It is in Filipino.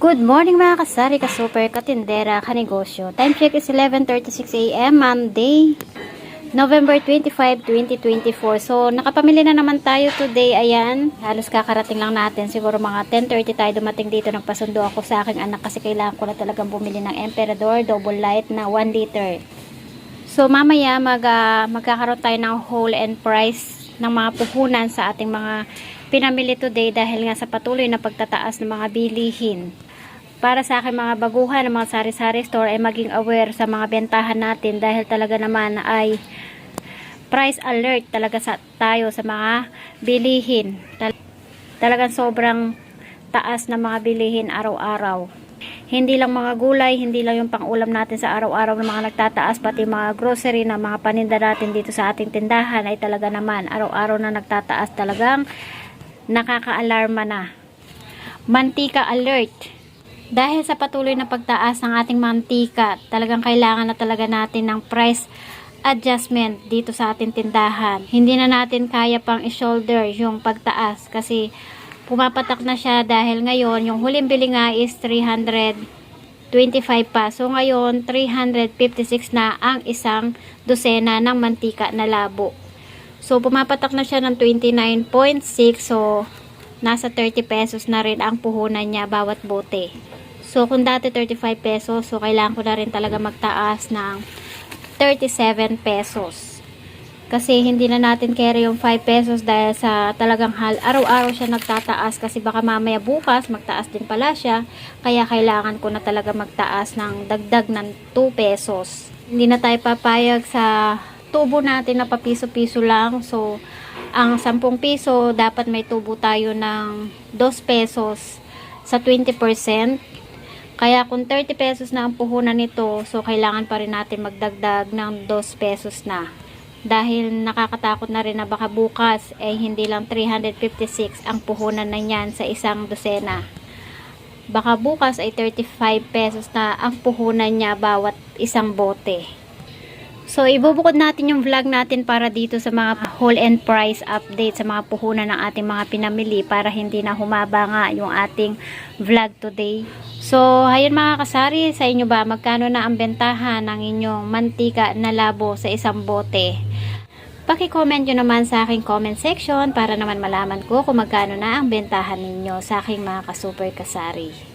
Good morning mga kasari, ka-super, katindera, kanegosyo. Time check is 11.36 a.m. Monday, November 25, 2024. So, nakapamili na naman tayo today. Ayan, halos kakarating lang natin. Siguro mga 10.30 tayo dumating dito. Nagpasundo ako sa aking anak kasi kailangan ko na talagang bumili ng Emperador Double Light na 1 liter. So, mamaya mag, ah, magkakaroon tayo ng whole and price ng mga puhunan sa ating mga pinamili today dahil nga sa patuloy na pagtataas ng mga bilihin para sa akin mga baguhan ng mga sari-sari store ay maging aware sa mga bentahan natin dahil talaga naman ay price alert talaga sa tayo sa mga bilihin. Tal- talagang sobrang taas na mga bilihin araw-araw. Hindi lang mga gulay, hindi lang yung pang-ulam natin sa araw-araw ng mga nagtataas, pati mga grocery na mga paninda natin dito sa ating tindahan ay talaga naman araw-araw na nagtataas talagang nakaka-alarma na. Mantika alert. Dahil sa patuloy na pagtaas ng ating mantika, talagang kailangan na talaga natin ng price adjustment dito sa ating tindahan. Hindi na natin kaya pang i-shoulder yung pagtaas kasi pumapatak na siya dahil ngayon yung huling bili nga is 325 pa. So ngayon 356 na ang isang dosena ng mantika na labo. So pumapatak na siya ng 29.6 so nasa 30 pesos na rin ang puhunan niya bawat bote. So, kung dati 35 pesos, so kailangan ko na rin talaga magtaas ng 37 pesos. Kasi hindi na natin carry yung 5 pesos dahil sa talagang araw-araw siya nagtataas kasi baka mamaya bukas magtaas din pala siya. Kaya kailangan ko na talaga magtaas ng dagdag ng 2 pesos. Hindi na tayo papayag sa tubo natin na papiso-piso lang. So, ang 10 piso, dapat may tubo tayo ng 2 pesos sa 20%. Kaya kung 30 pesos na ang puhunan nito, so kailangan pa rin natin magdagdag ng 2 pesos na. Dahil nakakatakot na rin na baka bukas ay hindi lang 356 ang puhunan na yan sa isang dosena. Baka bukas ay 35 pesos na ang puhunan niya bawat isang bote. So, ibubukod natin yung vlog natin para dito sa mga whole and price update sa mga puhunan ng ating mga pinamili para hindi na humaba nga yung ating vlog today. So, ayun mga kasari, sa inyo ba, magkano na ang bentahan ng inyong mantika na labo sa isang bote? Paki-comment nyo naman sa aking comment section para naman malaman ko kung magkano na ang bentahan ninyo sa aking mga ka-super kasari.